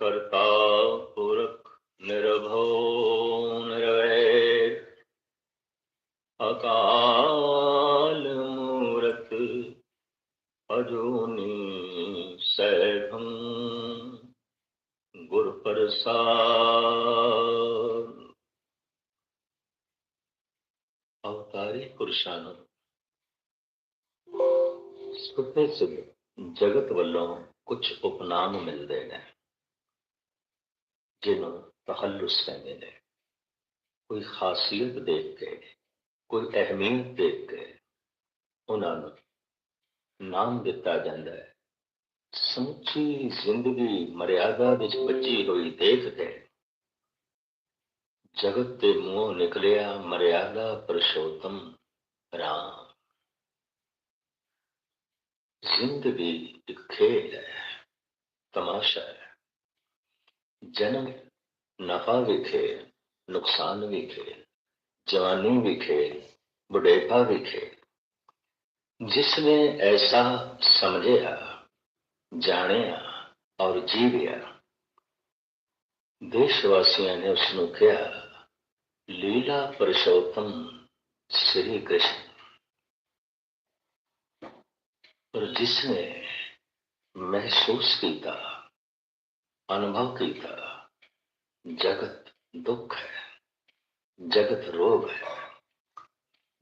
कर्ता पुरख निर्भो निर्वैर अकाल मूरत अजोनी सैभम गुर प्रसाद। अवतारी पुरुषान सुनते सुन जगत वालों कुछ उपनाम मिल गए ਤਹੱਲੁਸ ਕਹਿੰਦੇ ਨੇ ਕੋਈ ਖਾਸੀਅਤ ਦੇਖ ਕੇ ਕੋਈ ਅਹਿਮੀਅਤ ਦੇਖ ਕੇ ਉਹਨਾਂ ਨੂੰ ਨਾਮ ਦਿੱਤਾ ਜਾਂਦਾ ਹੈ ਸਮੁੱਚੀ ਜ਼ਿੰਦਗੀ ਮਰਿਆਦਾ ਵਿੱਚ ਬਚੀ ਹੋਈ ਦੇਖ ਕੇ ਜਗਤ ਦੇ ਮੂੰਹੋਂ ਨਿਕਲਿਆ ਮਰਿਆਦਾ ਪੁਰਸ਼ੋਤਮ ਰਾਮ जिंदगी एक खेल है तमाशा है जन्म नफा विखे नुकसान विखे जवानी विखे बुढ़ेपा विखे जिसने ऐसा समझिया, जानिया और जीविया, देशवासियों ने उसनु कहा, लीला पुरुषोत्तम, श्री कृष्ण। पर जिसने महसूस किया अनुभव किया जगत दुख है, जगत रोग है,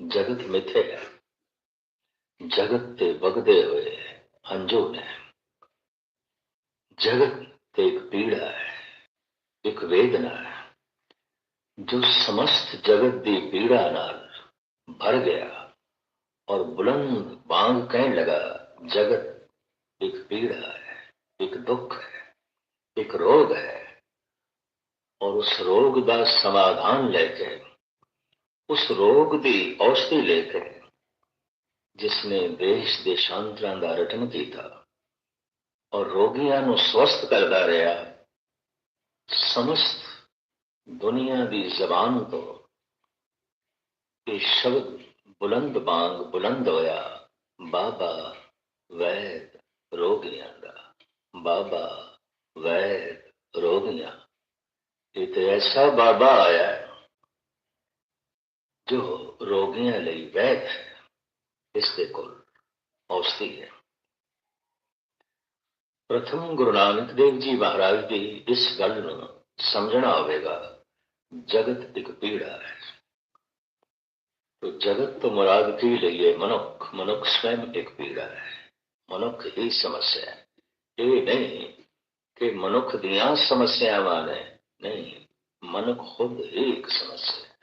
जगत मिथे है, जगत ते वगदे हुए हंजो ने जगत ते एक पीड़ा है, एक वेदना है, जो समस्त जगत की पीड़ा नाल भर गया और बुलंद बांग कहने लगा, जगत एक पीड़ा है, एक दुख है, एक रोग है। ਔਰ ਉਸ ਰੋਗ ਦਾ ਸਮਾਧਾਨ ਲੈ ਕੇ ਉਸ ਰੋਗ ਦੀ ਔਸ਼ਧੀ ਲੈ ਕੇ ਜਿਸ ਨੇ ਦੇਸ਼ ਦੇ ਸ਼ਾਂਤਰਾਂ ਦਾ ਰਟਨ ਕੀਤਾ ਔਰ ਰੋਗੀਆਂ ਨੂੰ ਸਵਸਥ ਕਰਦਾ ਰਿਹਾ ਸਮਸਤ ਦੁਨੀਆ ਦੀ ਜ਼ਬਾਨ ਤੋਂ ਇਹ ਸ਼ਬਦ ਬੁਲੰਦ ਬਾਗ ਬੁਲੰਦ ਹੋਇਆ ਬਾਬਾ ਵੈਦ ਰੋਗੀਆਂ ਦਾ ਬਾਬਾ ਵੈਦ ਰੋਗੀਆਂ एक ऐसा बाबा आया है जो रोगियों लिए वैद है। इसके कुल औषधि है। प्रथम गुरु नानक देव जी महाराज भी इस गल समझना होगा जगत एक पीड़ा है। तो जगत तो मुराद की लिए मनुख मनुख स्वयं एक पीड़ा है। मनुख ही समस्या है। ये नहीं कि मनुख दिया समस्यावान है नहीं मनुख खुद ही एक समस्या है।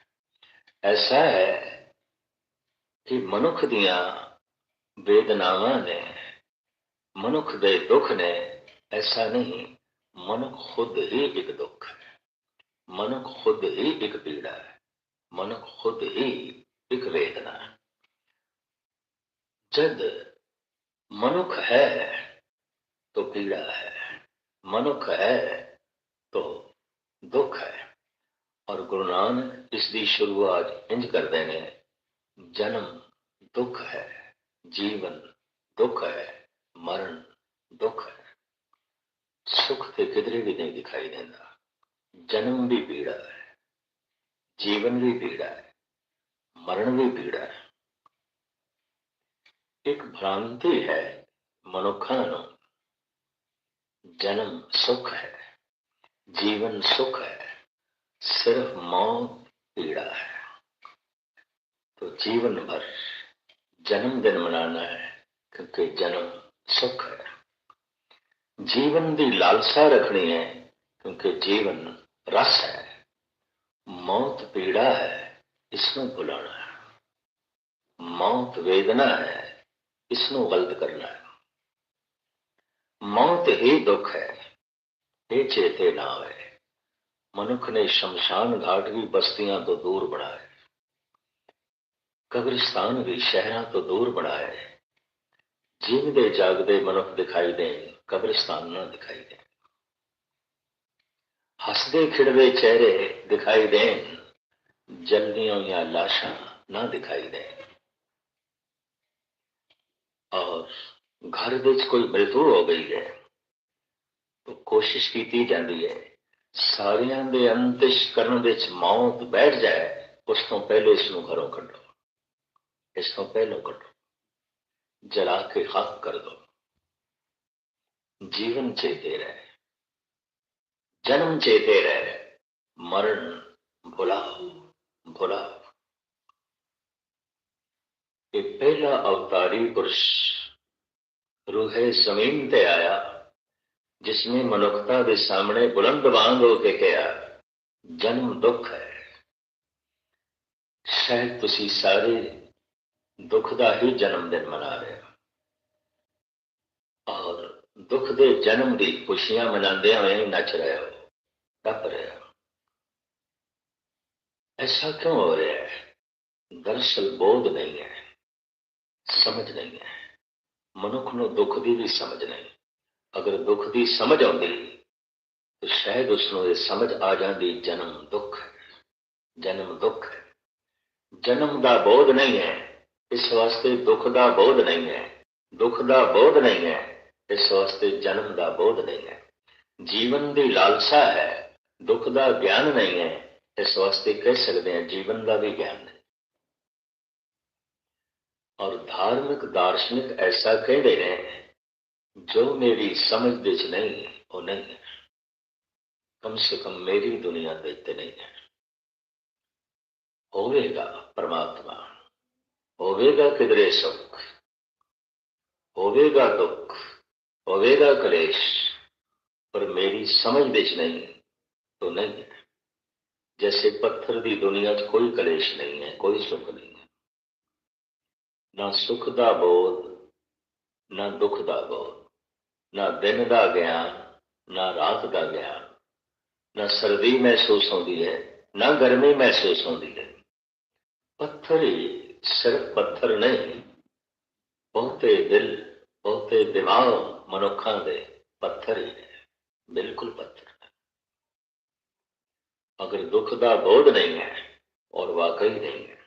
ऐसा है कि मनुख दिया वेदनावां ने, मनुख दे दुख ने, ऐसा नहीं मनुख खुद ही एक दुख है। मनुख खुद ही एक पीड़ा है। मनुख खुद ही एक वेदना है। जब मनुख है तो पीड़ा है। मनुख है तो दुख है। और गुरु नानक इसकी शुरुआत इंज करते हैं जन्म दुख है, जीवन दुख है, मरण दुख है। सुख तो किधरे भी नहीं दिखाई देता जन्म भी पीड़ा है, जीवन भी पीड़ा है, मरण भी पीड़ा है। एक भ्रांति है मनुखा जन्म सुख है। जीवन सुख है सिर्फ मौत पीड़ा है तो जीवन भर जन्मदिन मनाना है क्योंकि जन्म सुख है जीवन की लालसा रखनी है क्योंकि जीवन रस है मौत पीड़ा है इसमें बुलाना है मौत वेदना है इसमें गलत करना है मौत ही दुख है चेते ना है। मनुख ने शमशान घाट भी बस्तियाँ तो दूर बनाए। कब्रिस्तान भी शहर तो दूर बनाए। जीवते जागते मनुख दिखाई दें, कब्रिस्तान ना दिखाई दें। हँसते खिड़वे चेहरे दिखाई दें, जल्दियों या लाशा ना दिखाई दें। और घर बिच कोई मृत्यु हो गई है। ਤਾਂ ਕੋਸ਼ਿਸ਼ ਕੀਤੀ ਜਾਂਦੀ ਹੈ ਸਾਰਿਆਂ ਦੇ ਅੰਤਿਸ਼ ਕਰਨ ਵਿੱਚ ਮੌਤ ਬੈਠ ਜਾਏ ਉਸ ਤੋਂ ਪਹਿਲੇ ਇਸ ਨੂੰ ਘਰੋਂ ਕੱਢੋ ਇਸ ਤੋਂ ਪਹਿਲੋਂ ਕੱਢੋ ਜਲਾ ਕੇ ਹੱਕ ਕਰ ਦੋ ਜੀਵਨ ਚੇਤੇ ਰਹੇ ਜਨਮ ਚੇਤੇ ਰਹੇ ਮਰਨ ਭੁਲਾਓ ਭੁਲਾਓ ਇਹ ਪਹਿਲਾ ਅਵਤਾਰੀ ਪੁਰਸ਼ ਰੂਹੇ ਜ਼ਮੀਨ ਤੇ ਆਇਆ ਜਿਸਨੇ ਮਨੁੱਖਤਾ ਦੇ ਸਾਹਮਣੇ ਬੁਲੰਦ ਬਾਂਗ ਹੋ ਕੇ ਕਿਹਾ ਜਨਮ ਦੁੱਖ ਹੈ ਸ਼ਾਇਦ ਤੁਸੀਂ ਸਾਰੇ ਦੁੱਖ ਦਾ ਹੀ ਜਨਮ ਦਿਨ ਮਨਾ ਰਹੇ ਹੋ ਔਰ ਦੁੱਖ ਦੇ ਜਨਮ ਦੀ ਖੁਸ਼ੀਆਂ ਮਨਾਉਂਦੇ ਹੋਏ ਨੱਚ ਰਹੇ ਹੋ ਟੱਪ ਰਹੇ ਹੋ ऐसा क्यों हो रहा है दरअसल बोध नहीं है ਸਮਝ ਨਹੀਂ ਹੈ ਮਨੁੱਖ ਨੂੰ ਦੁੱਖ ਦੀ ਵੀ ਸਮਝ ਨਹੀਂ ਅਗਰ ਦੁੱਖ ਦੀ ਸਮਝ ਆਉਂਦੀ, ਤਾਂ ਸ਼ਾਇਦ ਉਸ ਨੂੰ ਇਹ ਸਮਝ ਆ ਜਾਂਦੀ, ਜਨਮ ਦੁੱਖ ਹੈ। ਜਨਮ ਦੁੱਖ ਹੈ। ਜਨਮ ਦਾ ਬੋਧ ਨਹੀਂ ਹੈ। ਇਸ ਵਾਸਤੇ ਦੁੱਖ ਦਾ ਬੋਧ ਨਹੀਂ ਹੈ। ਦੁੱਖ ਦਾ ਬੋਧ ਨਹੀਂ ਹੈ। ਇਸ ਵਾਸਤੇ ਜਨਮ ਦਾ ਬੋਧ ਨਹੀਂ ਹੈ। ਜੀਵਨ ਦੀ ਲਾਲਸਾ ਹੈ। ਦੁੱਖ ਦਾ ਗਿਆਨ ਨਹੀਂ ਹੈ। ਇਸ ਵਾਸਤੇ ਕਹਿ ਸਕਦੇ ਹਾਂ ਜੀਵਨ ਦਾ ਵੀ ਗਿਆਨ ਨਹੀਂ ਔਰ ਧਾਰਮਿਕ, ਦਾਰਸ਼ਨਿਕ ਐਸਾ ਕਹਿੰਦੇ ਨੇ जो मेरी समझ बिच नहीं वो नहीं है। कम से कम मेरी दुनिया बेचते नहीं है। होवेगा परमात्मा, होवेगा किधरे सुख, होवेगा दुख, होवेगा कलेश, पर मेरी समझ बिच नहीं तो नहीं है। जैसे पत्थर की दुनिया च कोई कलेश नहीं है, कोई सुख नहीं है। ना सुख का बोध, ना दुख का बोध। ना दिन का ज्ञान ना रात का ज्ञान ना सर्दी महसूस होती है, ना गर्मी महसूस होती है। पत्थर ही सिर्फ़ पत्थर नहीं, बहुते दिल, बहुते दिमाग मनुखा दे पत्थर ही है, बिल्कुल पत्थर अगर दुख का बोध नहीं है, और वाकई नहीं है,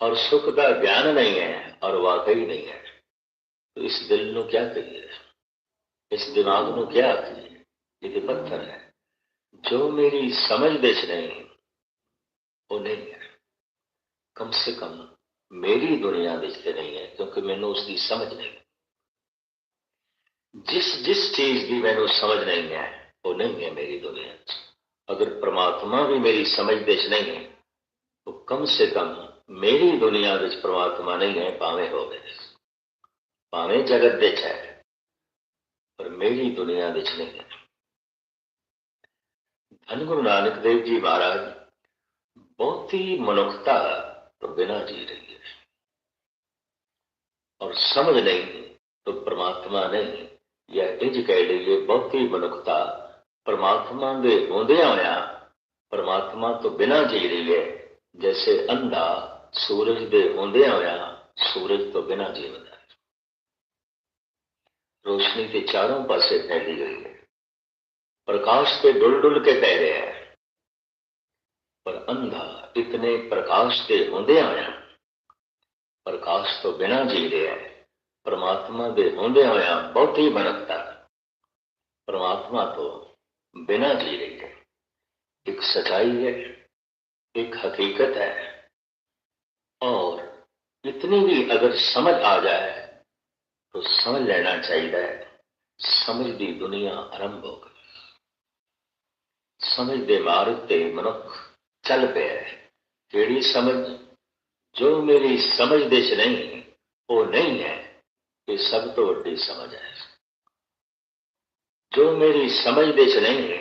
और सुख का ज्ञान नहीं है, और वाकई नहीं है तो इस दिल ਨੂੰ क्या कहिए? इस दिमाग ਨੂੰ क्या कहिए ये तो पत्थर है जो मेरी समझ ਵਿੱਚ नहीं वो नहीं है कम से कम मेरी दुनिया ਵਿੱਚ ਤੇ ਨਹੀਂ ਹੈ ਕਿਉਂਕਿ ਮੈਨੂੰ ਉਸ ਦੀ ਸਮਝ ਨਹੀਂ जिस जिस चीज की मैंने समझ नहीं है वो नहीं है मेरी दुनिया च अगर परमात्मा भी मेरी समझ देश नहीं है तो कम से कम मेरी दुनिया ਵਿੱਚ परमात्मा नहीं है ਭਾਵੇਂ ਹੋਵੇ ਭਾਵੇਂ ਜਗਤ ਵਿੱਚ ਹੈ ਪਰ ਮੇਰੀ ਦੁਨੀਆ ਵਿੱਚ ਨਹੀਂ ਹੈ ਧੰਨ ਗੁਰੂ ਨਾਨਕ ਦੇਵ ਜੀ ਮਹਾਰਾਜ ਬਹੁਤੀ ਮਨੁੱਖਤਾ ਤੋਂ ਬਿਨਾਂ ਜੀ ਰਹੀ ਹੈ और समझ नहीं तो परमात्मा नहीं या इंज कह लीजिए बहुती मनुखता परमात्मा ਦੇ ਹੁੰਦਿਆਂ ਹੋਇਆਂ परमात्मा ਤੋਂ ਬਿਨਾਂ ਜੀ ਰਹੀ ਹੈ ਜੈਸੇ ਅੰਧਾ ਸੂਰਜ ਦੇ ਹੁੰਦਿਆਂ ਹੋਇਆਂ ਸੂਰਜ ਤੋਂ ਬਿਨਾਂ ਜੀਵਦਾ ਹੈ ਰੋਸ਼ਨੀ ਤੇ ਚਾਰੋਂ ਪਾਸੇ ਫੈਲੀ ਹੋਈ ਹੈ ਪ੍ਰਕਾਸ਼ ਤੇ ਡੁੱਲ ਡੁੱਲ ਕੇ ਪੈ ਰਿਹਾ ਹੈ ਪਰ ਅੰਧਾ ਇਤਨੇ ਪ੍ਰਕਾਸ਼ ਦੇ ਹੁੰਦਿਆਂ ਹੋਇਆਂ ਪ੍ਰਕਾਸ਼ ਤੋਂ ਬਿਨਾਂ ਜੀ ਰਿਹਾ ਹੈ परमात्मा ਦੇ ਹੁੰਦਿਆਂ ਹੋਇਆਂ ਬਹੁਤੀ ਮਨੁੱਖਤਾ परमात्मा ਤੋਂ बिना जी रही है एक सच्चाई है एक हकीकत है और इतनी भी अगर समझ आ जाए तो समझ लेना चाहिए समझदी दुनिया आरंभ हो गई। समझ दे मारुते मनुख, चल पे है केड़ी समझ? जो मेरी समझ देश नहीं, वो नहीं है ये सब तो वीडी समझ है। जो मेरी समझ देश नहीं है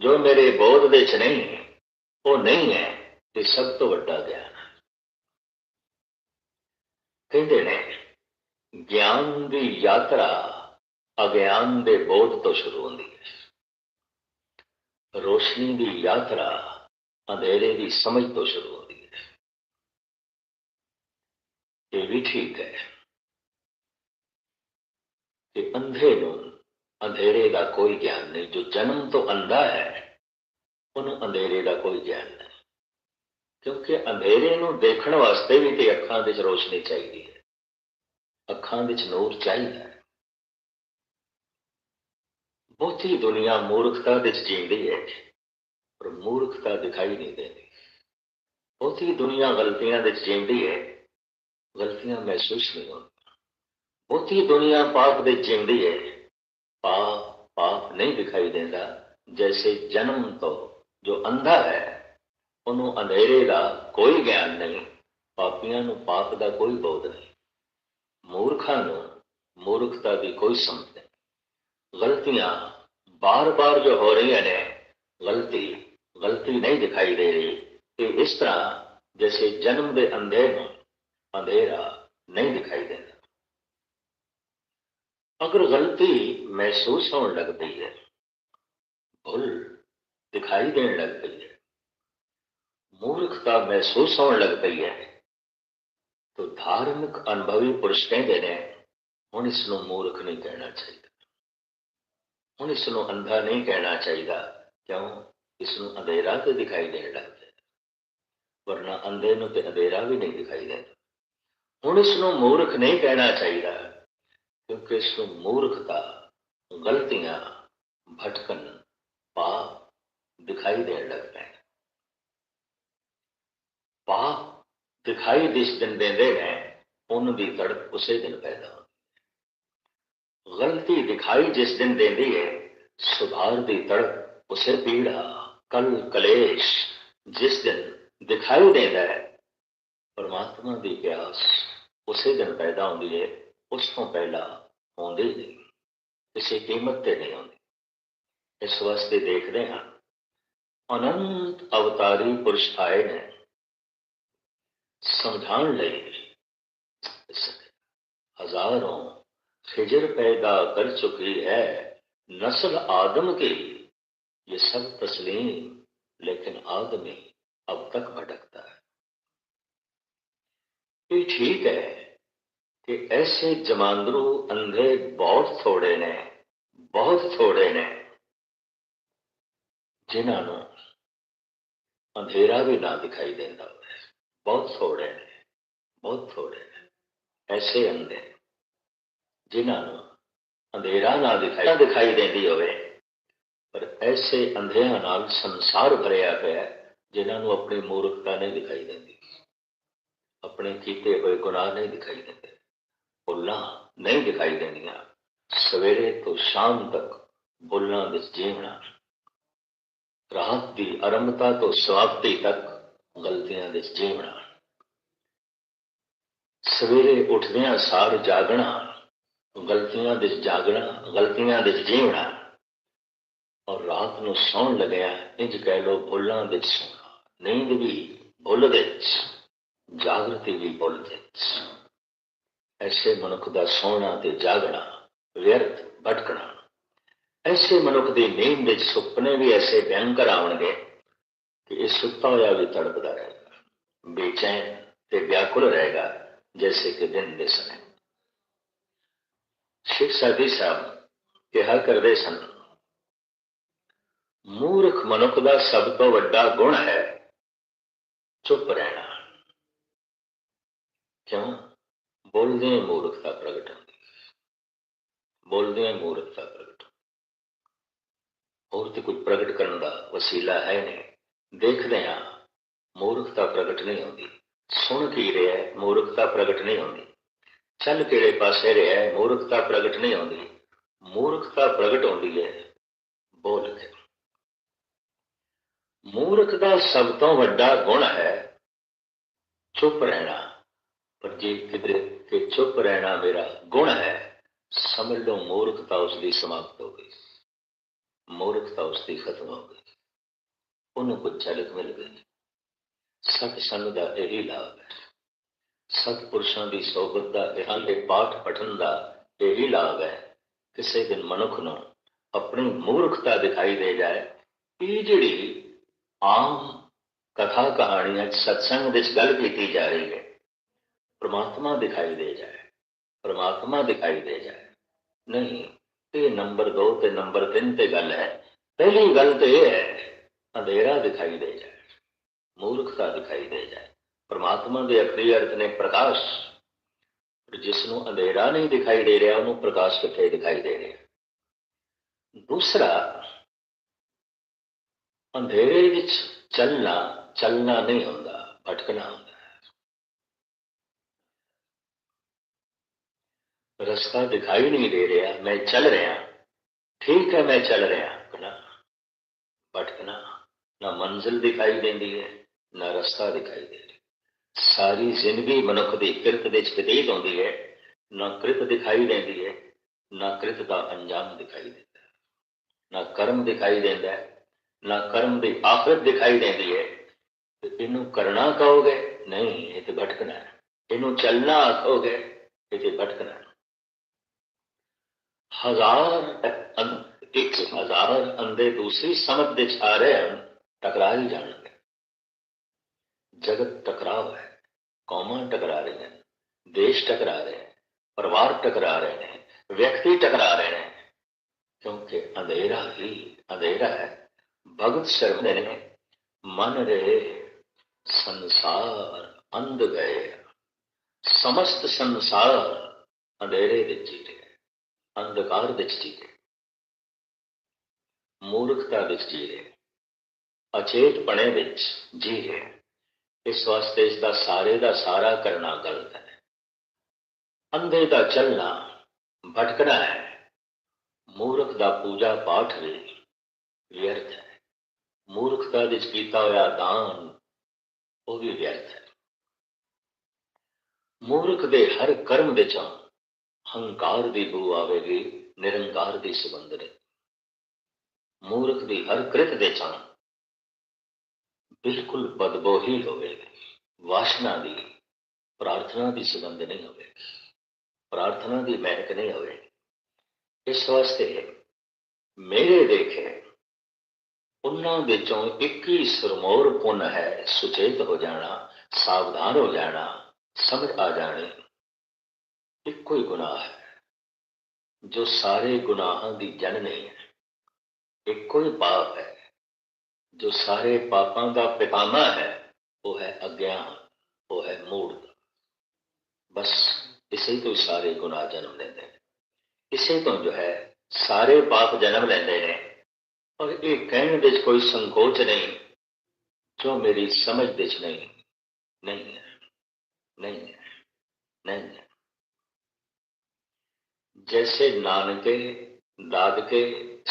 जो मेरे बोध देश नहीं है वो नहीं है ये सब तो वाला ज्ञान है। कहते नहीं ਗਿਆਨ ਦੀ ਯਾਤਰਾ ਅਗਿਆਨ ਦੇ ਬੋਧ ਤੋਂ ਸ਼ੁਰੂ ਹੁੰਦੀ ਹੈ ਰੋਸ਼ਨੀ ਦੀ ਯਾਤਰਾ ਅੰਧੇਰੇ ਦੀ ਸਮਝ ਤੋਂ ਸ਼ੁਰੂ ਹੁੰਦੀ ਹੈ ਇਹ ਵੀ ਠੀਕ ਹੈ ਕਿ ਅੰਧੇ ਨੂੰ ਅੰਧੇਰੇ ਦਾ ਕੋਈ ਗਿਆਨ ਨਹੀਂ ਜੋ ਜਨਮ ਤੋਂ ਅੰਧਾ ਹੈ ਉਹਨੂੰ ਅੰਧੇਰੇ ਦਾ ਕੋਈ ਗਿਆਨ ਨਹੀਂ ਕਿਉਂਕਿ ਅੰਧੇਰੇ ਨੂੰ ਦੇਖਣ ਵਾਸਤੇ ਵੀ ਤੇ ਅੱਖਾਂ ਦੇ ਵਿੱਚ ਰੋਸ਼ਨੀ ਚਾਹੀਦੀ ਹੈ ਅੱਖਾਂ ਵਿੱਚ ਨੂਰ ਚਾਹੀਦਾ ਬਹੁਤੀ ਦੁਨੀਆ ਮੂਰਖਤਾ ਵਿੱਚ ਜੀਂਦੀ ਹੈ, ਪਰ ਮੂਰਖਤਾ ਦਿਖਾਈ ਨਹੀਂ ਦਿੰਦੀ। ਬਹੁਤੀ ਦੁਨੀਆ ਗਲਤੀਆਂ ਵਿੱਚ ਜੀਂਦੀ ਹੈ, ਗਲਤੀਆਂ ਮਹਿਸੂਸ ਨਹੀਂ ਹੁੰਦੀਆਂ। ਬਹੁਤੀ ਦੁਨੀਆ ਪਾਪ ਵਿੱਚ ਜੀਂਦੀ ਹੈ, ਪਾਪ ਪਾਪ ਨਹੀਂ ਦਿਖਾਈ ਦਿੰਦਾ, ਜੈਸੇ ਜਨਮ ਤੋਂ ਜੋ ਅੰਧਾ ਹੈ, ਉਹਨੂੰ ਅੰਧੇਰੇ ਦਾ ਕੋਈ ਗਿਆਨ ਨਹੀਂ, ਪਾਪੀਆਂ ਨੂੰ ਪਾਪ ਦਾ ਕੋਈ ਬੋਧ ਨਹੀਂ। मूर्खा मूर्खता की कोई समझ नहीं। गलतियाँ बार बार जो हो रही है गलती गलती नहीं दिखाई दे रही। कि इस तरह जैसे जन्म के अंधेर में अंधेरा नहीं दिखाई देना अगर गलती महसूस होने लग गई है, भूल दिखाई देने लग गई है, मूर्खता महसूस होने लग गई है તો ધાર્મિક અનુભવી પુરુષને તેને मूर्ख नहीं कहना चाहिए। ચાહીદા मनुष्य अंधा नहीं कहना चाहिए, क्यों? इस अंधेरा तो दिखाई देने लग जाए वरना अंधे तो अंधेरा भी नहीं दिखाई देता। हूँ इसन मूर्ख नहीं कहना चाहिए, क्योंकि इस मूर्खता, गलतियाँ, भटकन, पाप दिखाई देने लग जाएगा पाप ਦਿਖਾਈ ਦੇਣ ਜਿਸ ਦਿਨ ਦਿੰਦੇ ਨੇ ਉਹਨਾਂ ਦੀ ਤੜਪ ਉਸੇ ਦਿਨ ਪੈਦਾ ਹੁੰਦੀ। ਗਲਤੀ ਦਿਖਾਈ ਜਿਸ ਦਿਨ ਦਿੰਦੀ ਹੈ, ਸੁਧਾਰ ਦੀ ਤੜਪ ਉਸੇ ਪੀੜਾ, ਕਲ ਕਲੇਸ਼ ਜਿਸ ਦਿਨ ਦਿਖਾਈ ਦਿੰਦਾ ਹੈ, ਪਰਮਾਤਮਾ ਦੀ ਪਿਆਸ ਉਸੇ ਦਿਨ ਪੈਦਾ ਹੁੰਦੀ ਹੈ, ਉਸ ਤੋਂ ਪਹਿਲਾਂ ਹੁੰਦੀ ਨਹੀਂ, ਕਿਸੇ ਕੀਮਤ ਤੇ ਨਹੀਂ ਹੁੰਦੀ ਇਸ ਵਾਸਤੇ ਦੇਖਦੇ ਹਾਂ, ਅਨੰਤ ਅਵਤਾਰੀ ਪੁਰਸ਼ ਆਏ ਨੇ समझाने नहीं हज़ारों खिजर पैदा कर चुकी है नस्ल आदम के। ये सब तस्लीम लेकिन आदमी अब तक भटकता है। ये ठीक है कि ऐसे जमांदरू अंधे बहुत थोड़े ने, बहुत थोड़े ने, जिन्हों अंधेरा भी ना दिखाई देता। बहुत थोड़े ने बहुत थोड़े ने ਐਸੇ ਅੰਧੇ ਜਿਨ੍ਹਾਂ ਨੂੰ ਅੰਧੇਰਾ ਨਾ ਦਿਖਾਈ ਦਿਖਾਈ ਦਿੰਦੀ ਹੋਵੇ ਪਰ ਐਸੇ ਅੰਧਿਆਂ ਨਾਲ ਸੰਸਾਰ ਭਰਿਆ ਪਿਆ ਜਿਨ੍ਹਾਂ ਨੂੰ ਆਪਣੀ ਮੂਰਖਤਾ ਨਹੀਂ ਦਿਖਾਈ ਦਿੰਦੀ ਆਪਣੇ ਕੀਤੇ ਹੋਏ ਗੁਨਾਹ ਨਹੀਂ ਦਿਖਾਈ ਦਿੰਦੇ ਭੁੱਲਾਂ ਨਹੀਂ ਦਿਖਾਈ ਦਿੰਦੀਆਂ ਸਵੇਰੇ ਤੋਂ ਸ਼ਾਮ ਤੱਕ ਭੁੱਲਾਂ ਵਿੱਚ ਜੀਵਣਾ ਰਾਤ ਦੀ ਆਰੰਭਤਾ ਤੋਂ ਸਮਾਪਤੀ ਤੱਕ ਗਲਤੀਆਂ ਵਿੱਚ ਜੀਵਣਾ ਸਵੇਰੇ ਉੱਠਦਿਆਂ ਸਾਰ ਜਾਗਣਾ, ਗਲਤੀਆਂ ਵਿੱਚ ਜਾਗਣਾ, ਗਲਤੀਆਂ ਵਿੱਚ ਜੀਵਣਾ। ਔਰ ਰਾਤ ਨੂੰ ਸੌਣ ਲੱਗਿਆ, ਇੰਜ ਕਹਿ ਲੋ ਭੁੱਲਾਂ ਵਿੱਚ ਸੌਣਾ ਨੀਂਦ ਵੀ ਭੁੱਲ ਵਿੱਚ, ਜਾਗਰਤੀ ਵੀ ਭੁੱਲ ਵਿੱਚ। ਐਸੇ ਮਨੁੱਖ ਦਾ ਸੌਣਾ ਤੇ ਜਾਗਣਾ, ਵਿਅਰਥ ਭਟਕਣਾ। ਐਸੇ ਮਨੁੱਖ ਦੀ ਨੀਂਦ ਵਿੱਚ ਸੁਪਨੇ ਵੀ ਐਸੇ ਭਿਆਨਕ ਆਉਣਗੇ ਕਿ ਇਹ ਸੁੱਤਾ ਹੋਇਆ ਵੀ ਤੜਪਦਾ ਰਹੇਗਾ, ਬੇਚੈਨ ਤੇ ਵਿਆਕੁਲ ਰਹੇਗਾ। ਜੈਸੇ ਕਿ ਦਿਨ ਦੇ ਸਮੇਂ ਸ਼ੇਖ ਸਾਦੀ ਸਾਹਿਬ ਕਿਹਾ ਕਰਦੇ ਸਨ ਮੂਰਖ ਮਨੁੱਖ ਦਾ ਸਭ ਤੋਂ ਵੱਡਾ ਗੁਣ ਹੈ ਚੁੱਪ ਰਹਿਣਾ ਕਿਉਂ ਬੋਲਦੇ ਮੂਰਖਤਾ ਪ੍ਰਗਟ ਹੁੰਦੀ ਬੋਲਦੇ ਮੂਰਖਤਾ ਪ੍ਰਗਟ ਹੋਰ ਤੇ ਕੁਝ ਪ੍ਰਗਟ ਕਰਨ ਦਾ ਵਸੀਲਾ ਹੈ ਨਹੀਂ ਦੇਖਦੇ ਹਾਂ ਮੂਰਖਤਾ ਪ੍ਰਗਟ ਨਹੀਂ ਹੁੰਦੀ ਸੁਣ ਕੀ ਰਿਹਾ ਹੈ? ਮੂਰਖਤਾ ਪ੍ਰਗਟ ਨਹੀਂ ਹੁੰਦੀ। ਚੱਲ ਕਿਹੜੇ ਪਾਸੇ ਰਿਹਾ ਹੈ? ਮੂਰਖਤਾ ਪ੍ਰਗਟ ਨਹੀਂ ਹੁੰਦੀ। ਮੂਰਖਤਾ ਪ੍ਰਗਟ ਹੁੰਦੀ ਹੈ। ਬੋਲ ਕੇ ਮੂਰਖ ਦਾ ਸਭ ਤੋਂ ਵੱਡਾ ਗੁਣ ਹੈ ਚੁੱਪ ਰਹਿਣਾ। ਪਰ ਜੇ ਕਿਤੇ ਕਿ ਚੁੱਪ ਰਹਿਣਾ ਮੇਰਾ ਗੁਣ ਹੈ, ਸਮਝ ਲਓ ਮੂਰਖਤਾ ਉਸ ਦੀ ਸਮਾਪਤ ਹੋ ਗਈ। ਮੂਰਖਤਾ ਉਸ ਦੀ ਖਤਮ ਹੋ ਗਈ। ਉਹਨੂੰ ਕੁਝ ਝਲਕ ਮਿਲ ਗਈ ਸਤ ਸੰਗ ਦਾ ਇਹੀ ਲਾਭ ਹੈ। ਸਤਪੁਰਸ਼ਾਂ ਦੀ ਸੋਗਤ ਦਾ ਇਹਨਾਂ ਦੇ ਪਾਠ ਪਠਨ ਦਾ ਇਹੀ ਲਾਭ ਹੈ। ਕਿਸੇ ਦਿਨ ਮਨੁੱਖ ਨੂੰ ਆਪਣੀ ਮੂਰਖਤਾ ਦਿਖਾਈ ਦੇ ਜਾਏ, ਇਹ ਜਿਹੜੀ ਆਮ ਕਥਾ ਕਹਾਣੀਆਂ ਸਤਸੰਗ ਵਿੱਚ ਗੱਲ ਕੀਤੀ ਜਾ ਰਹੀ ਹੈ, ਪ੍ਰਮਾਤਮਾ ਦਿਖਾਈ ਦੇ ਜਾਏ, ਪ੍ਰਮਾਤਮਾ ਦਿਖਾਈ ਦੇ ਜਾਏ। ਨਹੀਂ, ਇਹ ਨੰਬਰ 2 ਤੇ ਨੰਬਰ 3 ਤੇ ਗੱਲ ਹੈ। ਪਹਿਲੀ ਗੱਲ ਤੇ ਇਹ ਹੈ, ਅੰਧੇਰਾ ਦਿਖਾਈ ਦੇ ਜਾਏ। ਮੂਰਖਤਾ ਦਿਖਾਈ ਦੇ ਜਾਏ ਪਰਮਾਤਮਾ ਦੇ ਅਖਰੀ ਅਰਥ ਨੇ ਪ੍ਰਕਾਸ਼ ਜਿਸ ਨੂੰ ਅੰਧੇਰਾ ਨਹੀਂ ਦਿਖਾਈ ਦੇ ਰਿਹਾ ਉਹਨੂੰ ਪ੍ਰਕਾਸ਼ ਕਿੱਥੇ ਦਿਖਾਈ ਦੇ ਰਿਹਾ ਦੂਸਰਾ ਅੰਧੇਰੇ ਵਿੱਚ ਚੱਲਣਾ ਚੱਲਣਾ ਨਹੀਂ ਹੁੰਦਾ ਭਟਕਣਾ ਹੁੰਦਾ ਹੈ। ਰਸਤਾ ਦਿਖਾਈ ਨਹੀਂ ਦੇ ਰਿਹਾ ਮੈਂ ਚੱਲ ਰਿਹਾ ਠੀਕ ਹੈ ਮੈਂ ਚੱਲ ਰਿਹਾ ਭਟਕਣਾ ਭਟਕਣਾ ਨਾ ਮੰਜ਼ਿਲ ਦਿਖਾਈ ਦਿੰਦੀ ਹੈ ਨਾ ਰਸਤਾ ਦਿਖਾਈ ਦੇ ਰਿਹਾ। ਸਾਰੀ ਜ਼ਿੰਦਗੀ ਮਨੁੱਖ ਦੀ ਕਿਰਤ ਦੇ ਵਿੱਚ ਬਤੀਤ ਹੁੰਦੀ ਹੈ। ਨਾ ਕਿਰਤ ਦਿਖਾਈ ਦਿੰਦੀ ਹੈ, ਨਾ ਕਿਰਤ ਦਾ ਅੰਜਾਮ ਦਿਖਾਈ ਦਿੰਦਾ ਨਾ ਕਰਮ ਦਿਖਾਈ ਦਿੰਦਾ ਨਾ ਕਰਮ ਦੀ ਆਖਰਤ ਦਿਖਾਈ ਦਿੰਦੀ ਹੈ। ਤੇ ਇਹਨੂੰ ਕਰਨਾ ਕਹੋਗੇ? ਨਹੀਂ, ਇਹ ਤੇ ਭਟਕਣਾ ਹੈ। ਇਹਨੂੰ ਚੱਲਣਾ ਆਖੋਗੇ ਇਹ ਤੇ ਭਟਕਣਾ ਹਜ਼ਾਰ ਇੱਕ ਹਜ਼ਾਰ ਅੰਦੇ ਦੂਸਰੀ ਸਮਝ ਦੇ ਚ ਰਹੇ ਹਨ, ਟਕਰਾ ਹੀ ਜਾਣਗੇ ਜਗਤ ਟਕਰਾਵ ਹੈ ਕੌਮਾਂ ਟਕਰਾ ਰਹੇ ਹਨ ਦੇਸ਼ ਟਕਰਾ ਰਹੇ ਹਨ ਪਰਿਵਾਰ ਟਕਰਾ ਰਹੇ ਨੇ ਵਿਅਕਤੀ ਟਕਰਾ ਰਹੇ ਨੇ ਕਿਉਂਕਿ ਅੰਧੇਰਾ ਹੀ ਅੰਧੇਰਾ ਹੈ ਭਗਤ ਸ਼ਰਮੇ ਨੇ ਮਨ ਰਹੇ ਸੰਸਾਰ ਅੰਧ ਗਏ ਸਮਸਤ ਸੰਸਾਰ ਅੰਧੇਰੇ ਵਿੱਚ ਜੀ ਰਿਹਾ ਅੰਧਕਾਰ ਵਿੱਚ ਜੀ ਰਿਹਾ ਮੂਰਖਤਾ ਵਿੱਚ ਜੀ ਰਿਹਾ ਅਚੇਤ ਪਣੇ ਵਿੱਚ ਜੀ ਰਿਹਾ ਇਸ ਵਾਸਤੇ ਇਸ ਦਾ ਸਾਰੇ ਦਾ ਸਾਰਾ ਕਰਨਾ ਗਲਤ ਹੈ। ਅੰਧੇ ਦਾ ਚੱਲਣਾ ਭਟਕਣਾ ਹੈ। ਮੂਰਖ ਦਾ ਪੂਜਾ ਪਾਠ ਵੀ ਵਿਅਰਥ ਹੈ। ਮੂਰਖਤਾ ਵਿੱਚ ਕੀਤਾ ਹੋਇਆ ਦਾਨ ਉਹ ਵੀ ਵਿਅਰਥ ਹੈ। ਮੂਰਖ ਦੇ ਹਰ ਕਰਮ ਵਿੱਚ ਹੰਕਾਰ ਦੀ ਬੂ ਆਵੇਗੀ, ਨਿਰੰਕਾਰ ਦੀ ਸੁਗੰਧ ਨਹੀਂ। ਮੂਰਖ ਦੀ ਹਰ ਕ੍ਰਿਤ ਦੇ ਚਾਂ ਬਿਲਕੁਲ ਬਦਬੋ ਹੀ ਹੋਵੇਗੀ ਵਾਸ਼ਨਾ ਦੀ, ਪ੍ਰਾਰਥਨਾ ਦੀ ਸੁਗੰਧ ਨਹੀਂ ਹੋਵੇਗੀ ਪ੍ਰਾਰਥਨਾ ਦੀ ਮਹਿਕ ਨਹੀਂ ਹੋਵੇਗੀ ਇਸ ਵਾਸਤੇ ਮੇਰੇ ਦੇਖੇ ਉਹਨਾਂ ਵਿੱਚੋਂ ਇੱਕ ਹੀ ਸਰਮੋਰ ਪੁੰਨ ਹੈ, ਸੁਚੇਤ ਹੋ ਜਾਣਾ, ਸਾਵਧਾਨ ਹੋ ਜਾਣਾ, ਸਮਝ ਆ ਜਾਣੀ, ਇੱਕੋ ਹੀ ਗੁਨਾਹ ਹੈ। ਜੋ ਸਾਰੇ ਗੁਨਾਹਾਂ ਦੀ ਜਨਨੀ ਹੈ, ਇੱਕੋ ਹੀ ਪਾਪ ਹੈ। ਜੋ ਸਾਰੇ ਪਾਪਾਂ ਦਾ ਪਿਤਾਮਾ ਹੈ ਉਹ ਹੈ ਅਗਿਆਨ ਉਹ ਹੈ ਮੂਰਖ बस इसे तो सारे गुनाह जन्म लेते हैं इसे तो जो है सारे पाप जन्म लेते हैं और ये कहने में कोई संकोच नहीं जो मेरी समझ बिच नहीं नहीं है नहीं है नहीं है जैसे नानके दादके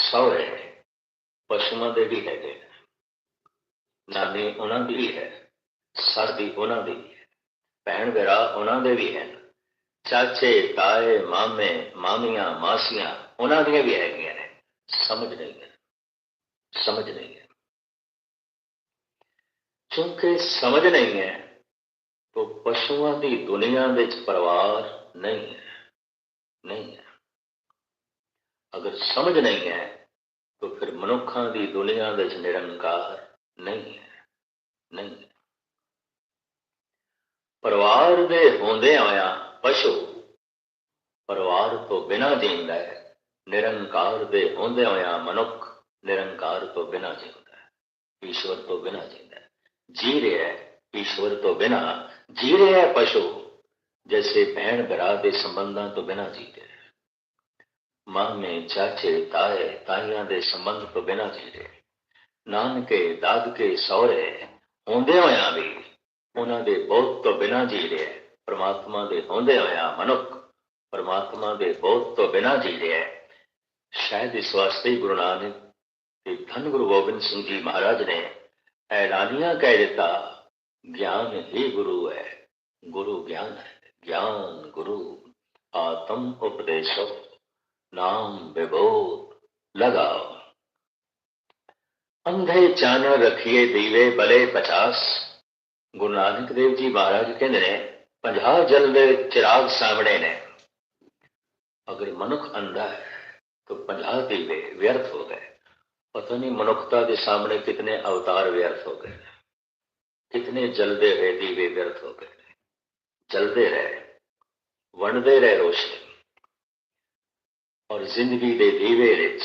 सौरे पशुओं के भी है ਨਾਨੀ ਉਹਨਾਂ ਦੀ ਵੀ ਹੈ ਸਰਦੀ ਉਹਨਾਂ ਦੀ ਵੀ ਹੈ ਭੈਣ ਭਰਾ ਉਹਨਾਂ ਦੇ ਵੀ ਹਨ ਚਾਚੇ ਤਾਏ ਮਾਮੇ ਮਾਮੀਆਂ ਮਾਸੀਆਂ ਉਹਨਾਂ ਦੀਆਂ ਵੀ ਹੈਗੀਆਂ ਨੇ ਸਮਝ ਨਹੀਂ ਹੈ ਸਮਝ ਨਹੀਂ ਹੈ ਕਿਉਂਕਿ ਸਮਝ ਨਹੀਂ ਹੈ तो ਪਸ਼ੂਆਂ ਦੀ ਦੁਨੀਆ ਵਿੱਚ ਪਰਿਵਾਰ ਨਹੀਂ ਹੈ ਨਹੀਂ ਹੈ ਅਗਰ ਸਮਝ ਨਹੀਂ ਹੈ तो ਫਿਰ ਮਨੁੱਖਾਂ ਦੀ ਦੁਨੀਆ ਵਿੱਚ ਨਿਰੰਕਾਰ ਨਹੀਂ ਹੈ, ਨਹੀਂ ਪਰਿਵਾਰ ਦੇ ਹੁੰਦੇ ਹੋਇਆ ਪਸ਼ੂ ਪਰਿਵਾਰ ਤੋਂ ਬਿਨਾਂ ਜੀਂਦਾ ਹੈ, ਨਿਰੰਕਾਰ ਦੇ ਹੁੰਦੇ ਹੋਇਆ ਮਨੁੱਖ ਨਿਰੰਕਾਰ ਤੋਂ ਬਿਨਾਂ ਜੀਂਦਾ ਹੈ, ਈਸ਼ਵਰ ਤੋਂ ਬਿਨਾਂ ਜੀਂਦਾ ਹੈ। ਜੀ ਰਿਹਾ ਹੈ, ਈਸ਼ਵਰ ਤੋਂ ਬਿਨਾਂ ਜੀ ਰਿਹਾ ਹੈ ਪਸ਼ੂ ਜੈਸੇ ਭੈਣ ਭਰਾ ਦੇ ਸੰਬੰਧਾਂ ਤੋਂ ਬਿਨਾਂ ਜੀ ਰਿਹਾ। ਹੈ ਮਾਮੇ ਚਾਚੇ ਤਾਏ ਤਾਈਆਂ ਦੇ ਸੰਬੰਧ ਤੋਂ ਬਿਨਾਂ ਜੀ ਰਿਹਾ। ਨਾਨਕੇ ਦਾਦਕੇ ਸਹੁਰੇ ਹੁੰਦੇ ਹੋਇਆਂ ਵੀ ਉਹਨਾਂ ਦੇ ਬਹੁਤ ਤੋਂ ਬਿਨਾਂ ਜੀ ਰਿਹਾ ਹੈ ਪ੍ਰਮਾਤਮਾ ਦੇ ਹੁੰਦੇ ਹੋਇਆਂ ਮਨੁੱਖ ਪ੍ਰਮਾਤਮਾ ਦੇ ਬਹੁਤ ਤੋਂ ਬਿਨਾਂ ਜੀ ਰਿਹਾ ਹੈ ਸ਼ਾਇਦ ਇਸ ਵਾਸਤੇ ਹੀ ਗੁਰੂ ਨਾਨਕ ਤੇ ਧੰਨ ਗੁਰੂ ਗੋਬਿੰਦ ਸਿੰਘ ਜੀ ਮਹਾਰਾਜ ਨੇ ਐਲਾਨੀਆਂ ਕਹਿ ਦਿੱਤਾ ਗਿਆਨ ਹੀ ਗੁਰੂ ਹੈ ਗੁਰੂ ਗਿਆਨ ਹੈ ਗਿਆਨ ਗੁਰੂ ਆਤਮ ਉਪਦੇਸ਼ੋ ਨਾਮ ਵਿਭੂਤ ਲਗਾਓ ਅੰਧੇ ਚਾਨਣ ਰਖੀਏ ਦੀਵੇ ਬਲੇ 50 ਗੁਰੂ ਨਾਨਕ ਦੇਵ ਜੀ ਮਹਾਰਾਜ ਕਹਿੰਦੇ ਨੇ 50 ਜਲ ਦੇ ਚਿਰਾਗ ਸਾਹਮਣੇ ਨੇ। ਅਗਰ ਮਨੁੱਖ ਅੰਧਾ ਹੈ, ਤਾਂ 50 ਦੀਵੇ ਵਿਅਰਥ ਹੋ ਗਏ। ਪਤਾ ਨਹੀਂ ਮਨੁੱਖਤਾ ਦੇ ਸਾਹਮਣੇ ਕਿਤਨੇ ਅਵਤਾਰ ਵਿਅਰਥ ਹੋ ਗਏ ਕਿਤਨੇ ਜਲਦੇ ਹੋਏ ਦੀਵੇ ਵਿਅਰਥ ਹੋ ਗਏ ਜਲਦੇ ਰਹੇ, ਵੰਡਦੇ ਰਹੇ ਰੋਸ਼ਨੀ। ਔਰ ਜ਼ਿੰਦਗੀ ਦੇ ਦੀਵੇ ਵਿੱਚ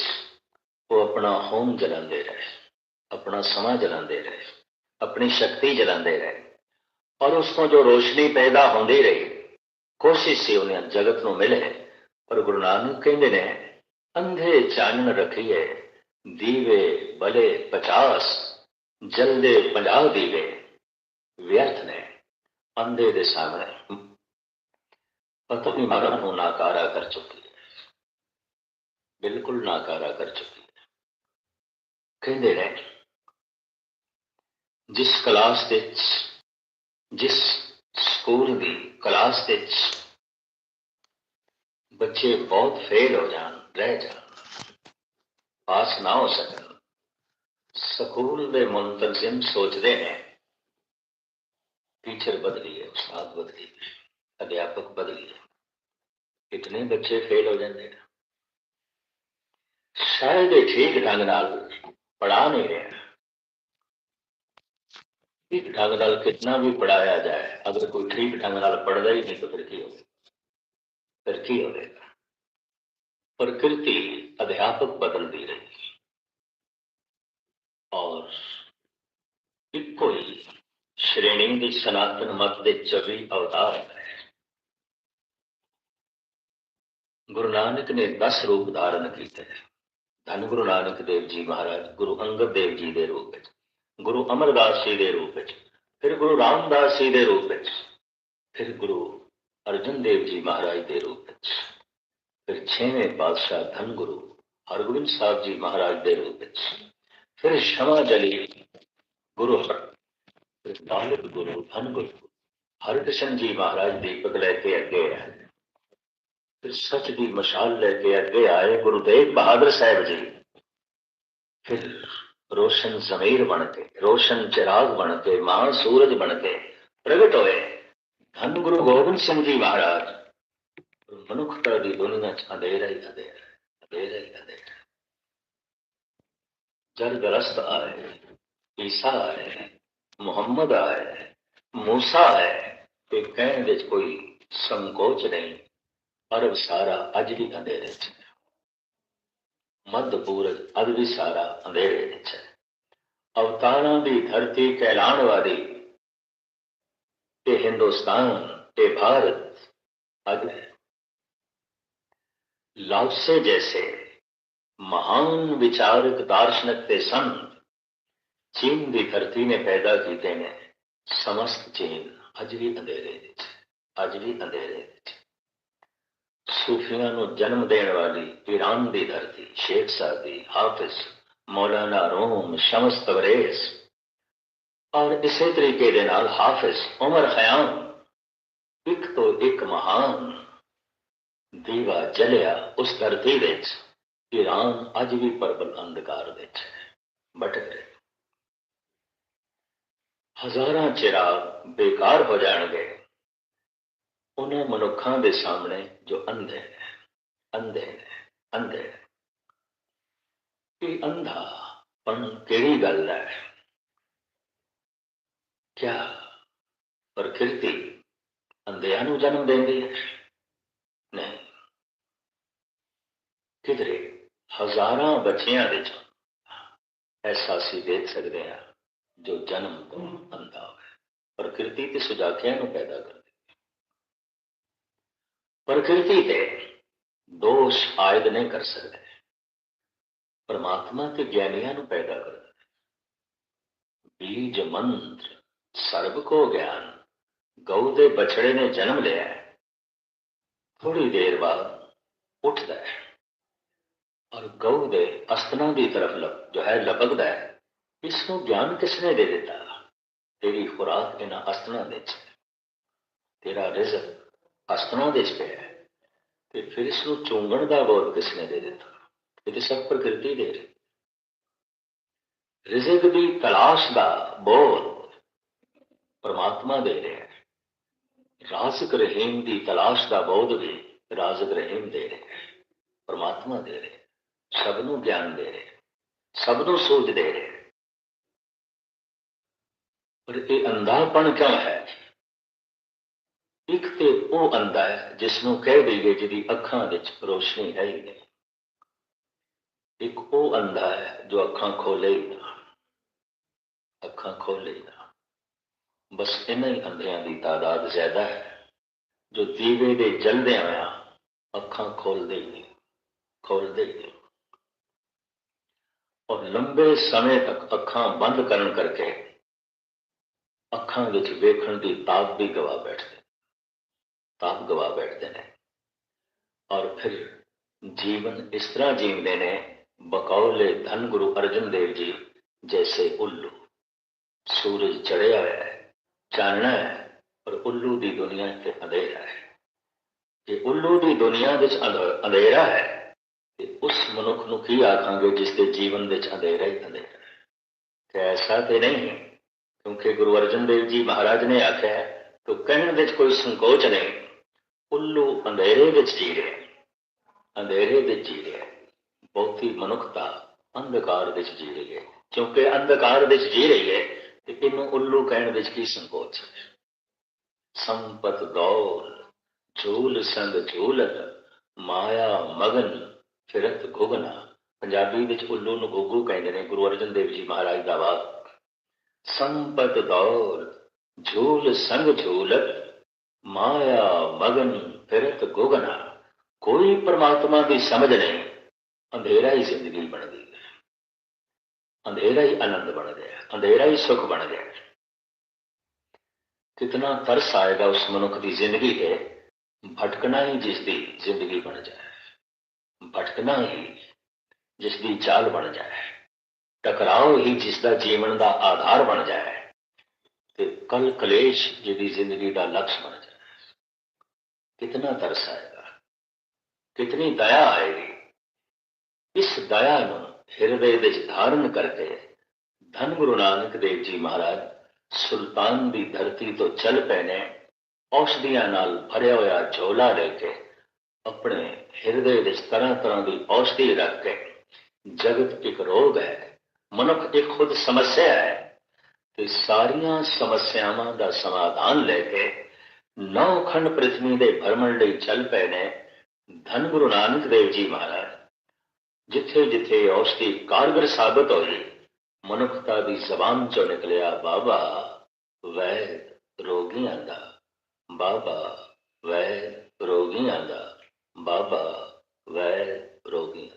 ਉਹ ਆਪਣਾ ਹੋਮ ਜਲਾਉਂਦੇ ਰਹੇ। ਆਪਣਾ ਸਮਾਂ ਜਲਾਉਂਦੇ ਰਹੇ ਆਪਣੀ ਸ਼ਕਤੀ ਜਲਾਉਂਦੇ ਰਹੇ ਔਰ ਉਸ ਤੋਂ ਜੋ ਰੋਸ਼ਨੀ ਪੈਦਾ ਹੁੰਦੀ ਰਹੀ ਕੋਸ਼ਿਸ਼ ਸੀ ਉਹਨੇ ਜਗਤ ਨੂੰ ਮਿਲੇ ਪਰ ਗੁਰੂ ਨਾਨਕ ਕਹਿੰਦੇ ਨੇ अंधे चानन रखिए दीवे भले पचास जलदे पंजाह दीवे व्यर्थ ने अंधे ਦੇ ਸਾਹਮਣੇ ਪਤਨੀ ਮਰਨ ਨੂੰ ਨਾਕਾਰਾ ਕਰ ਚੁੱਕੀ ਹੈ ਬਿਲਕੁਲ ਨਾਕਾਰਾ ਕਰ ਚੁੱਕੀ ਹੈ ਕਹਿੰਦੇ ਨੇ जिस क्लास ते, जिस स्कूल दी क्लास ते, बच्चे बहुत फेल हो जान, रह जान, पास ना हो सकन। स्कूल में मुंतजिम सोचते हैं टीचर बदली है, उस्ताद बदली है, अध्यापक बदली है। इतने बच्चे फेल हो जाते शायद ठीक ढंग पढ़ा नहीं रहे ठीक ढंग नाल कितना भी पढ़ाया जाए, अगर कोई ठीक ढंग नाल पढ़ता ही नहीं तो फिर की होगा फिर की होगा प्रकृति अध्यापक बदलती रही। और इको ही श्रेणी की सनातन मत के चवी अवतार है। गुरु नानक ने दस रूप धारण किए धन गुरु नानक देव जी महाराज, गुरु अंगद देव जी के दे रूप में। ਗੁਰੂ ਅਮਰਦਾਸ ਜੀ ਦੇ ਰੂਪ ਵਿੱਚ ਫਿਰ ਗੁਰੂ ਰਾਮਦਾਸ ਜੀ ਦੇ ਰੂਪ ਵਿੱਚ ਫਿਰ ਗੁਰੂ ਅਰਜਨ ਦੇਵ ਜੀ ਮਹਾਰਾਜ ਦੇ ਰੂਪ ਵਿੱਚ ਫਿਰ ਛੇਵੇਂ ਪਾਤਸ਼ਾਹ ਧੰਨ ਗੁਰੂ ਹਰਗੋਬਿੰਦ ਸਾਹਿਬ ਜੀ ਮਹਾਰਾਜ ਦੇ ਰੂਪ ਵਿੱਚ ਫਿਰ ਸ਼ਮਾ ਜਲੀ ਗੁਰੂ ਹਰ ਨਾਨਕ ਗੁਰੂ ਧੰਨ ਗੁਰੂ ਹਰਿਕ੍ਰਿਸ਼ਨ ਜੀ ਮਹਾਰਾਜ ਦੀਪਕ ਲੈ ਕੇ ਅੱਗੇ ਆਏ ਫਿਰ ਸੱਚ ਦੀ ਮਸ਼ਾਲ ਲੈ ਕੇ ਅੱਗੇ ਆਏ ਗੁਰੂ ਤੇਗ ਬਹਾਦਰ ਸਾਹਿਬ ਜੀ ਫਿਰ रोशन जमीर बनते, रोशन चिराग बनते के महासूरज बनते। प्रगट होए। धन गुरु गोविंद सिंह जी महाराज। मनुखता की दुनिया अंधेरा ही अंधेरा अंधेरा ही अंधेरा जल ग्रस्त आए ईसा आए मुहम्मद आए मूसा आए तो कहने कोई संकोच नहीं। अरब सारा अज भी अंधेरे च मध्य पूरज सारा अंधेरे अवतारा की धरती कैलाण वाली हिंदुस्तान, ते भारत अग है लाउसे जैसे महान विचारक दार्शनिक ते संत, चीन की धरती ने पैदा किए हैं समस्त चीन अज भी अंधेरे अज भी अंधेरे ਸੂਫੀਆਂ ਨੂੰ ਜਨਮ ਦੇਣ ਵਾਲੀ ਈਰਾਨ ਦੀ ਧਰਤੀ, Sheikh Saadi, Hafiz, Maulana Rumi Shams Tabrez ਔਰ ਇਸੇ ਤਰੀਕੇ ਦੇ ਨਾਲ ਹਾਫਿਜ਼ ਉਮਰ ਖਯਾਮ ਇੱਕ ਤੋਂ ਇੱਕ ਮਹਾਨ ਦੀਵਾ ਜਲਿਆ ਉਸ ਧਰਤੀ ਵਿੱਚ। ਈਰਾਨ ਅੱਜ ਵੀ ਪਰਬਲ ਅੰਧਕਾਰ ਵਿੱਚ ਹੈ ਭਟਕ ਰਿਹਾ ਹਜ਼ਾਰਾਂ ਚਿਰਾਗ ਬੇਕਾਰ ਹੋ ਜਾਣਗੇ। ਉਹਨਾਂ ਮਨੁੱਖਾਂ ਦੇ ਸਾਹਮਣੇ ਜੋ ਅੰਧੇ ਨੇ ਅੰਧੇ ਨੇ ਅੰਧੇ ਨੇ ਇਹ ਅੰਧਾ ਪਣ ਕਿਹੜੀ ਗੱਲ ਹੈ ਕਿਆ ਪ੍ਰਕਿਰਤੀ ਅੰਧਿਆਂ ਨੂੰ ਜਨਮ ਦਿੰਦੀ ਹੈ ਨਹੀਂ ਕਿਧਰੇ ਹਜ਼ਾਰਾਂ ਬੱਚਿਆਂ ਦੇ ਚ ਐਸਾ ਸੀ ਦੇਖ ਸਕਦੇ ਹਾਂ ਜੋ ਜਨਮ ਤੋਂ ਅੰਧਾ ਹੋਵੇ ਪ੍ਰਕਿਰਤੀ ਤੇ ਸੁਜਾਖਿਆਂ ਨੂੰ ਪੈਦਾ ਕਰਦੀ प्रकृति पे दोष आयद नहीं कर सकते। परमात्मा के ज्ञानिया पैदा कर बीज मंत्र सर्व को ज्ञान गौ के बछड़े ने जन्म लिया है। थोड़ी देर बाद उठता है और गौ दे अस्तना की तरफ़ लग, जो है लपकता है। इसको ज्ञान किसने दे देता? तेरी खुराक इन्ह अस्तना दे तेरा रिज़ल्ट ਤੇਰਾ ਦੇ ਅਸਤਨਾਂ ਪਿਆ ਤੇ ਫਿਰ ਇਸ ਨੂੰ ਚੁੰਗਣ ਦਾ ਬੋਧ ਕਿਸਨੇ ਦੇ ਦਿੱਤਾ? ਇਹ ਤੇ ਸਭ ਪ੍ਰਕਿਰਤੀ ਦੇ ਰਹੀ। ਰਿਜ਼ਕ ਦੀ ਤਲਾਸ਼ ਦਾ ਬੋਧ ਪਰਮਾਤਮਾ ਦੇ ਰਿਹਾ। ਹੈ ਰਾਜ਼ਕ ਰਹੀਮ ਦੀ ਤਲਾਸ਼ ਦਾ ਬੋਧ ਵੀ ਰਾਜ਼ਕ ਰਹੀਮ ਦੇ ਰਿਹਾ। ਹੈ ਪਰਮਾਤਮਾ ਦੇ ਰਿਹਾ। ਸਭ ਨੂੰ ਗਿਆਨ ਦੇ ਰਿਹਾ। ਸਭ ਨੂੰ ਸੋਚ ਦੇ ਰਿਹਾ। ਪਰ ਇਹ ਅੰਧਾਪਣ ਕਿਉਂ ਹੈ? ਇੱਕ ਤੇ ਉਹ ਅੰਧਾ ਹੈ ਜਿਸ ਨੂੰ ਕਹਿ ਦਈਏ ਜਿਹਦੀ ਅੱਖਾਂ ਵਿੱਚ ਰੋਸ਼ਨੀ ਹੈ ਹੀ ਨਹੀਂ। ਇੱਕ ਉਹ ਅੰਧਾ ਹੈ ਜੋ ਅੱਖਾਂ ਖੋਲੇ ਹੀ ਨਾ। ਅੱਖਾਂ ਖੋਲੇ ਹੀ ਨਾ। ਬਸ ਇਹਨਾਂ ਹੀ ਅੰਧਿਆਂ ਦੀ ਤਾਦਾਦ ਜ਼ਿਆਦਾ ਹੈ। ਜੋ ਦੀਵੇ ਦੇ ਜਲਦੇ ਆਇਆ ਅੱਖਾਂ ਖੋਲਦੇ ਹੀ ਨਹੀਂ ਖੋਲਦੇ ਹੀ ਨਹੀਂ। ਔਰ ਲੰਬੇ ਸਮੇਂ ਤੱਕ ਅੱਖਾਂ ਬੰਦ ਕਰਨ ਕਰਕੇ ਅੱਖਾਂ ਵਿੱਚ ਵੇਖਣ ਦੀ ਤਾਕ ਵੀ ਗਵਾ ਬੈਠਦੇ। ਤਾਕ ਗਵਾ ਬੈਠਦੇ ਨੇ। ਔਰ ਫਿਰ ਜੀਵਨ ਇਸ ਤਰ੍ਹਾਂ ਜੀਵਦੇ ਨੇ, ਬਕੌਲੇ ਧੰਨ ਗੁਰੂ ਅਰਜਨ ਦੇਵ ਜੀ ਜੈਸੇ ਉੱਲੂ। ਸੂਰਜ ਚੜਿਆ ਹੋਇਆ ਹੈ, ਚਾਨਣਾ ਹੈ, ਪਰ ਉੱਲੂ ਦੀ ਦੁਨੀਆ ਤੇ ਅੰਧੇਰਾ ਹੈ। ਜੇ ਉੱਲੂ ਦੀ ਦੁਨੀਆ ਵਿੱਚ ਅੰਧ- ਅੰਧੇਰਾ ਹੈ, ਤੇ ਉਸ ਮਨੁੱਖ ਨੂੰ ਕੀ ਆਖਾਂਗੇ ਜਿਸ ਦੇ ਜੀਵਨ ਵਿੱਚ ਅੰਧੇਰਾ ਹੀ ਅੰਧੇਰਾ ਹੈ? ਤੇ ਐਸਾ ਤੇ ਨਹੀਂ, ਕਿਉਂਕਿ ਗੁਰੂ ਅਰਜਨ ਦੇਵ ਜੀ ਮਹਾਰਾਜ ਨੇ ਆਖਿਆ ਤੋ ਕਹਿਣ ਵਿੱਚ ਕੋਈ ਸੰਕੋਚ ਨਹੀਂ ਉੱਲੂ ਅੰਧੇਰੇ ਵਿੱਚ ਜੀ ਰਿਹਾ ਅੰਧੇਰੇ ਵਿੱਚ ਜੀ ਰਿਹਾ ਬਹੁਤੀ ਮਨੁੱਖਤਾ ਅੰਧਕਾਰ ਵਿੱਚ ਜੀ ਰਹੀ ਹੈ। ਕਿਉਂਕਿ ਅੰਧਕਾਰ ਵਿੱਚ ਜੀ ਰਹੀ ਹੈ, ਤੇ ਇਹਨੂੰ ਉੱਲੂ ਕਹਿਣ ਵਿੱਚ ਕੀ ਸੰਕੋਚ ਹੈ? ਸੰਪਤ ਦੌਲ ਝੂਲ ਸੰਗ ਝੂਲਤ, ਮਾਇਆ ਮਗਨ, ਫਿਰਤ ਗੁਗਨਾ ਪੰਜਾਬੀ ਵਿੱਚ ਉੱਲੂ ਨੂੰ ਗੋਗੂ ਕਹਿੰਦੇ ਨੇ, ਗੁਰੂ ਅਰਜਨ ਦੇਵ ਜੀ ਮਹਾਰਾਜ ਦਾ ਵਾਕ। ਸੰਪਤ ਦੌਰ ਝੂਲ ਸੰਗ ਝੂਲਤ ਮਾਇਆ ਮਗਨ ਫਿਰਤ ਗੋਗਨਾ ਕੋਈ ਪਰਮਾਤਮਾ ਦੀ ਸਮਝ ਨਹੀਂ ਅੰਧੇਰਾ ਹੀ ਜ਼ਿੰਦਗੀ ਬਣ ਗਈ है अंधेरा ही आनंद बन गया अंधेरा ही सुख बन गया कितना तरस आएगा उस मनुख की जिंदगी है भटकना ही जिसकी जिंदगी बन जाए भटकना ही जिसकी चाल बन जाए टकराव ही जिसका जीवन का आधार बन जाए ਤੇ ਕਲ ਕਲੇਸ਼ ਜਿਹਦੀ ਜ਼ਿੰਦਗੀ ਦਾ ਲਕਸ਼ ਬਣ ਜਾਏ ਕਿਤਨਾ ਤਰਸ ਆਏਗਾ, ਕਿਤਨੀ ਦਇਆ ਆਏਗੀ। ਇਸ ਦਇਆ ਨੂੰ ਹਿਰਦੇ ਵਿੱਚ ਧਾਰਨ ਕਰਕੇ ਧੰਨ ਗੁਰੂ ਨਾਨਕ ਦੇਵ ਜੀ ਮਹਾਰਾਜ ਸੁਲਤਾਨ ਦੀ ਧਰਤੀ ਤੋਂ ਚੱਲ ਪਏ ਨੇ ਔਸ਼ਧੀਆਂ ਨਾਲ ਭਰਿਆ ਹੋਇਆ ਝੋਲਾ ਲੈ ਕੇ ਆਪਣੇ ਹਿਰਦੇ ਵਿੱਚ ਤਰ੍ਹਾਂ ਤਰ੍ਹਾਂ ਦੀ ਔਸ਼ਧੀ ਰੱਖ ਕੇ ਜਗਤ ਇੱਕ ਰੋਗ ਹੈ, ਮਨੁੱਖ ਇੱਕ ਖੁਦ ਸਮੱਸਿਆ ਹੈ। ਤੇ ਸਾਰੀਆਂ ਸਮੱਸਿਆਵਾਂ ਦਾ ਸਮਾਧਾਨ ਲੈ ਕੇ ਨੌ ਖੰਡ ਪ੍ਰਿਥਵੀ ਦੇ ਭਰਮਣ ਲਈ ਚੱਲ ਪਏ ਨੇ ਧੰਨ ਗੁਰੂ ਨਾਨਕ ਦੇਵ ਜੀ ਮਹਾਰਾਜ ਜਿੱਥੇ ਜਿੱਥੇ ਔਸ਼ਧੀ ਕਾਰਗਰ ਸਾਬਤ ਹੋਈ ਮਨੁੱਖਤਾ ਦੀ ਜ਼ਬਾਨ ਚੋਂ ਨਿਕਲਿਆ ਬਾਬਾ ਵੈਦ ਰੋਗੀਆਂ ਦਾ ਬਾਬਾ ਵੈਦ ਰੋਗੀਆਂ ਦਾ ਬਾਬਾ ਵੈਦ ਰੋਗੀਆਂ